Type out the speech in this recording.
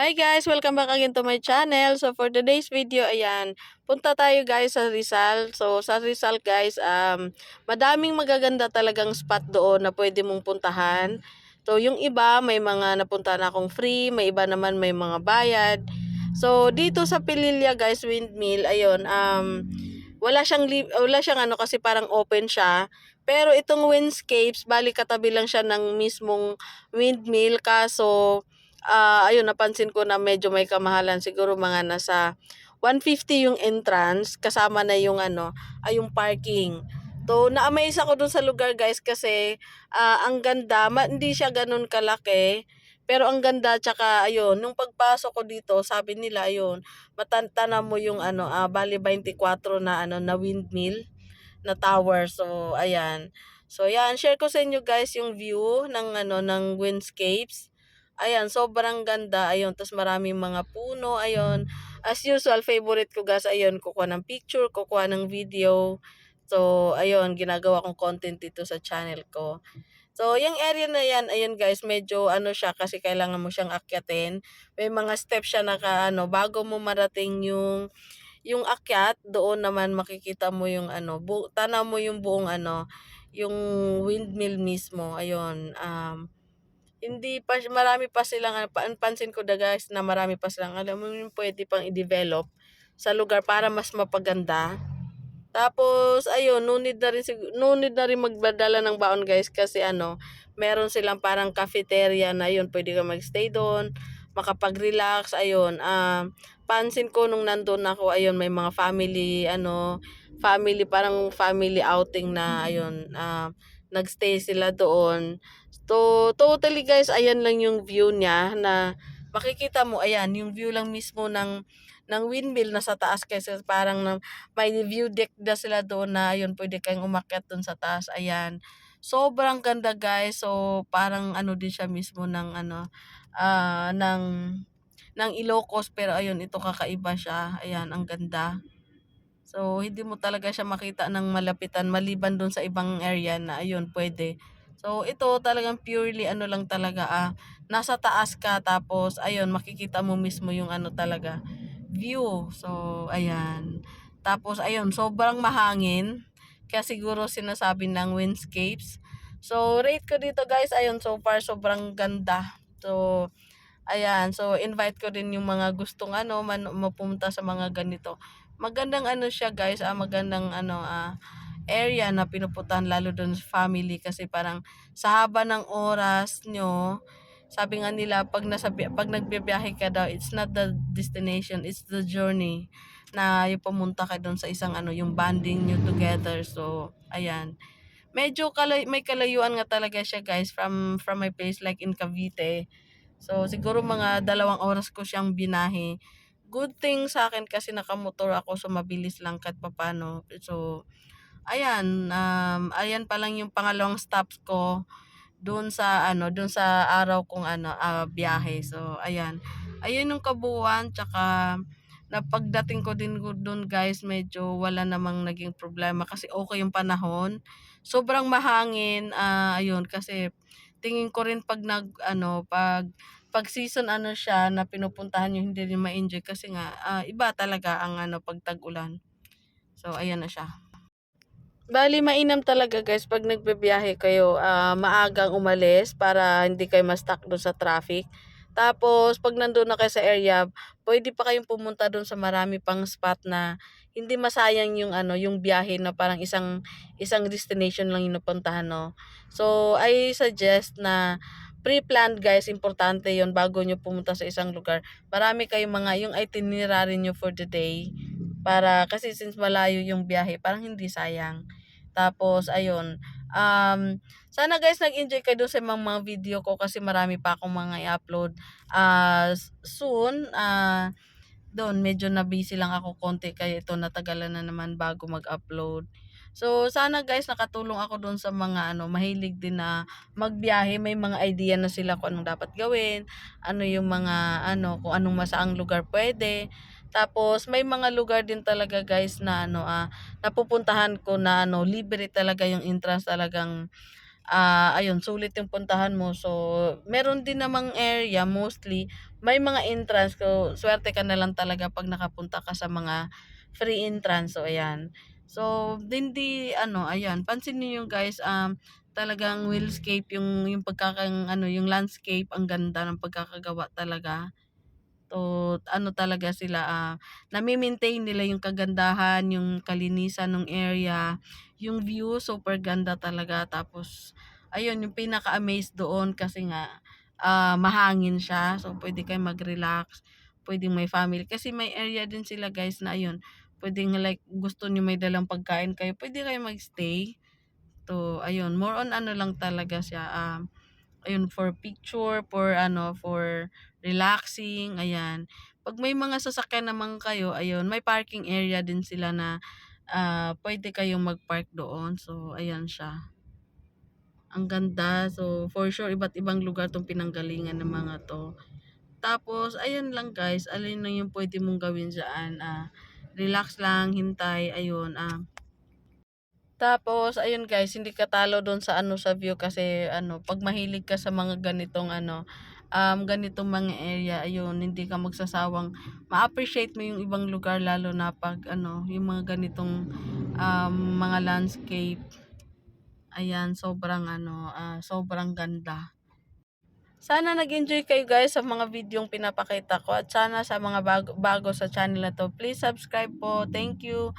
Hi guys! Welcome back again to my channel. So for today's video, ayan, punta tayo guys sa Rizal. So sa Rizal guys, um, madaming magaganda talagang spot doon na pwede mong puntahan. So yung iba, may mga napunta na akong free, may iba naman may mga bayad. So dito sa Pililya guys, windmill, ayun, um, wala siyang, wala siyang ano kasi parang open siya. Pero itong windscapes, bali katabi lang siya ng mismong windmill kaso ah, ayun napansin ko na medyo may kamahalan siguro mga nasa 150 yung entrance kasama na yung ano, ay yung parking. So na-amaze ako dun sa lugar guys kasi ah, ang ganda, ma- hindi siya ganun kalaki. Pero ang ganda tsaka ayun, nung pagpasok ko dito, sabi nila ayun, matantana mo yung ano, ah, bali 24 na ano na windmill na tower. So ayan. So yan, share ko sa inyo guys yung view ng ano ng windscapes. Ayan, sobrang ganda. Ayun, tapos maraming mga puno. Ayun, as usual, favorite ko guys, ayun, kukuha ng picture, kukuha ng video. So, ayun, ginagawa kong content dito sa channel ko. So, yung area na yan, ayun guys, medyo ano siya kasi kailangan mo siyang akyatin. May mga steps siya na ka, ano, bago mo marating yung yung akyat, doon naman makikita mo yung ano, bu tanaw mo yung buong ano, yung windmill mismo. Ayun, um, hindi pa marami pa silang pa pansin ko da guys na marami pa silang alam mo yung puwede pang i-develop sa lugar para mas mapaganda. Tapos ayun, no need na rin no need na rin magdala ng baon guys kasi ano, meron silang parang cafeteria na yun puwede kang mag-stay dun, makapag-relax ayun. Um, pansin ko nung nandun ako ayun may mga family ano, family parang family outing na ayun, ah, nag-stay sila doon. So, totally guys, ayan lang yung view niya na makikita mo, ayan, yung view lang mismo ng ng windmill nasa taas kasi parang na, may view deck na sila doon na ayun, pwede kayong umakyat doon sa taas. Ayan. Sobrang ganda guys. So, parang ano din siya mismo ng ano, ah, ng ng Ilocos pero ayun, ito kakaiba siya. Ayan, ang ganda. So, hindi mo talaga siya makita ng malapitan maliban dun sa ibang area na ayun, pwede. So, ito talagang purely ano lang talaga, ah, nasa taas ka tapos ayun, makikita mo mismo yung ano talaga, view. So, ayan. Tapos ayun, sobrang mahangin. Kaya siguro sinasabi ng windscapes. So, rate ko dito guys, ayun, so far sobrang ganda. So, ayan. So, invite ko din yung mga gustong ano, man, mapunta sa mga ganito magandang ano siya guys, ah, magandang ano ah, area na pinupuntahan lalo doon sa family kasi parang sa haba ng oras nyo, sabi nga nila pag nasa pag nagbibiyahe ka daw, it's not the destination, it's the journey na yung pumunta ka doon sa isang ano, yung bonding nyo together. So, ayan. Medyo kalay, may kalayuan nga talaga siya guys from from my place like in Cavite. So, siguro mga dalawang oras ko siyang binahe good thing sa akin kasi nakamotor ako so mabilis lang kahit papano. So, ayan, um, ayan pa lang yung pangalawang stops ko doon sa ano, doon sa araw kong ano, ah, biyahe. So, ayan. Ayun yung kabuuan tsaka na pagdating ko din doon guys, medyo wala namang naging problema kasi okay yung panahon. Sobrang mahangin, ah, ayun kasi tingin ko rin pag nag ano, pag pag season ano siya na pinupuntahan niyo hindi rin ma-enjoy kasi nga ah, iba talaga ang ano pag tag-ulan. So ayan na siya. Bali mainam talaga guys pag nagbibiyahe kayo, ah, maagang umalis para hindi kayo ma-stuck doon sa traffic. Tapos pag nandoon na kayo sa area, pwede pa kayong pumunta doon sa marami pang spot na hindi masayang yung ano, yung biyahe na parang isang isang destination lang yung napuntahan, no. So I suggest na pre-planned guys, importante 'yon bago nyo pumunta sa isang lugar. Marami kayong mga yung itinerary nyo for the day para kasi since malayo yung biyahe, parang hindi sayang. Tapos ayun, um, sana guys nag-enjoy kayo sa mga, mga video ko kasi marami pa akong mga i-upload ah soon. ah doon medyo na busy lang ako konti kaya ito natagalan na naman bago mag-upload. So sana guys nakatulong ako doon sa mga ano mahilig din na magbiyahe, may mga idea na sila kung anong dapat gawin, ano yung mga ano kung anong masaang lugar pwede. Tapos may mga lugar din talaga guys na ano ah napupuntahan ko na ano libre talaga yung entrance talagang ah, ayun, sulit yung puntahan mo. So, meron din namang area mostly, may mga entrance ko. Swerte ka na lang talaga pag nakapunta ka sa mga free entrance. So, ayan. So, hindi ano, ayan, pansin niyo guys, um, talagang willscape yung yung pagkakang ano, yung landscape, ang ganda ng pagkakagawa talaga. So, ano talaga sila, ah, nami-maintain nila yung kagandahan, yung kalinisan ng area, yung view super ganda talaga. Tapos, ayun, yung pinaka-amaze doon kasi nga, ah, mahangin siya. So, pwede kayo mag-relax, pwedeng may family. Kasi may area din sila guys na ayun, pwedeng like gusto niyo may dalang pagkain kayo, pwede kayo mag-stay. So, ayun, more on ano lang talaga siya, um, ayun, for picture, for ano, for relaxing, ayan. Pag may mga sasakyan naman kayo, ayun, may parking area din sila na ah, pwede kayong mag-park doon. So, ayan siya. Ang ganda. So, for sure, iba't ibang lugar tong pinanggalingan ng mga to. Tapos, ayan lang guys, alin lang yung pwede mong gawin dyan. Ah, relax lang, hintay, ayun. Ah, tapos, ayun guys, hindi ka talo doon sa ano sa view kasi ano, pag mahilig ka sa mga ganitong ano, um, ganitong mga area, ayun, hindi ka magsasawang ma-appreciate mo yung ibang lugar lalo na pag ano, yung mga ganitong um, mga landscape. Ayan, sobrang ano, ah, sobrang ganda. Sana nag-enjoy kayo guys sa mga videong pinapakita ko at sana sa mga bago, bago sa channel na to, please subscribe po. Thank you.